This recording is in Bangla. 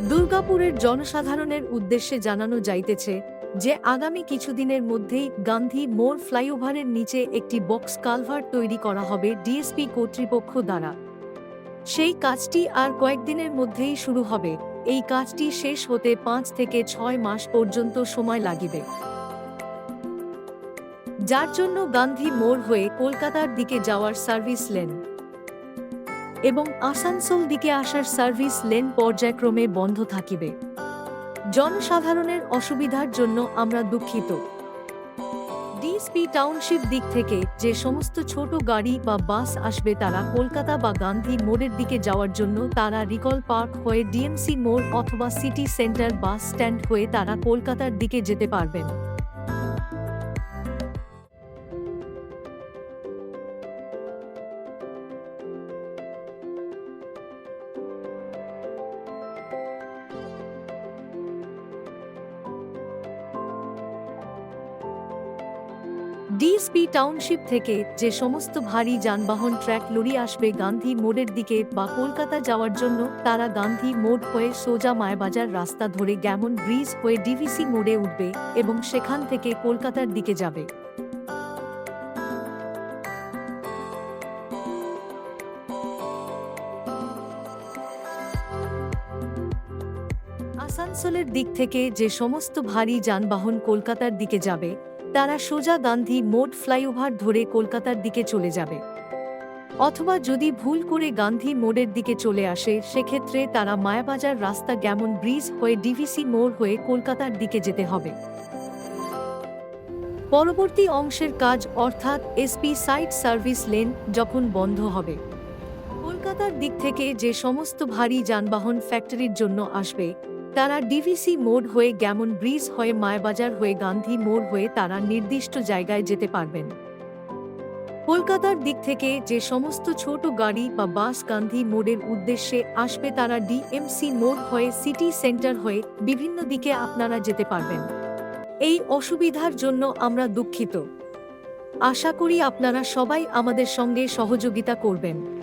দুর্গাপুরের জনসাধারণের উদ্দেশ্যে জানানো যাইতেছে যে, আগামী কিছুদিনের মধ্যেই গান্ধী মোড় ফ্লাইওভারের নিচে একটি বক্স কালভার্ট তৈরি করা হবে ডিএসপি কর্তৃপক্ষ দ্বারা। সেই কাজটি আর কয়েকদিনের মধ্যেই শুরু হবে। এই কাজটি শেষ হতে পাঁচ থেকে ছয় মাস পর্যন্ত সময় লাগিবে। যার জন্য গান্ধী মোড় হয়ে কলকাতার দিকে যাওয়ার সার্ভিস লেন। এবং আসানসোল দিকে আসার সার্ভিস লেন পর্যায়ক্রমে বন্ধ থাকিবে। জনসাধারণের অসুবিধার জন্য আমরা দুঃখিত। ডিএসপি টাউনশিপ দিক থেকে যে সমস্ত ছোট গাড়ি বা বাস আসবে তারা কলকাতা বা গান্ধী মোড়ের দিকে যাওয়ার জন্য তারা রিকল পার্ক হয়ে ডিএমসি মোড় অথবা সিটি সেন্টার বাস স্ট্যান্ড হয়ে তারা কলকাতার দিকে যেতে পারবেন। ডিএসপি টাউনশিপ থেকে যে সমস্ত ভারী যানবাহন ট্র্যাক লরি আসবে গান্ধী মোড়ের দিকে বা কলকাতা যাওয়ার জন্য, তারা গান্ধী মোড় হয়ে সোজা মায়াবাজার রাস্তা ধরে গ্যামন ব্রিজ হয়ে ডিভিসি মোড়ে উঠবে এবং সেখান থেকে কলকাতার দিকে যাবে। আসানসোলের দিক থেকে যে সমস্ত ভারী যানবাহন কলকাতার দিকে যাবে তারা সোজা গান্ধী মোড ফ্লাইওভার ধরে কলকাতার দিকে চলে যাবে। অথবা যদি ভুল করে গান্ধী মোড়ের দিকে চলে আসে, সেক্ষেত্রে তারা মায়াবাজার রাস্তা গ্যামন ব্রিজ হয়ে ডিভিসি মোড় হয়ে কলকাতার দিকে যেতে হবে। পরবর্তী অংশের কাজ অর্থাৎ এসপি সাইট সার্ভিস লেন যখন বন্ধ হবে। কলকাতার দিক থেকে যে সমস্ত ভারী যানবাহন ফ্যাক্টরির জন্য আসবে তারা ডিভিসি মোড় হয়ে গ্যামন ব্রিজ হয়ে মায়াবাজার হয়ে গান্ধী মোড় হয়ে তারা নির্দিষ্ট জায়গায় যেতে পারবেন। কলকাতার দিক থেকে যে সমস্ত ছোট গাড়ি বা বাস গান্ধী মোড়ের উদ্দেশ্যে আসবে তারা ডিএমসি মোড় হয়ে সিটি সেন্টার হয়ে বিভিন্ন দিকে আপনারা যেতে পারবেন। এই অসুবিধার জন্য আমরা দুঃখিত। আশা করি আপনারা সবাই আমাদের সঙ্গে সহযোগিতা করবেন।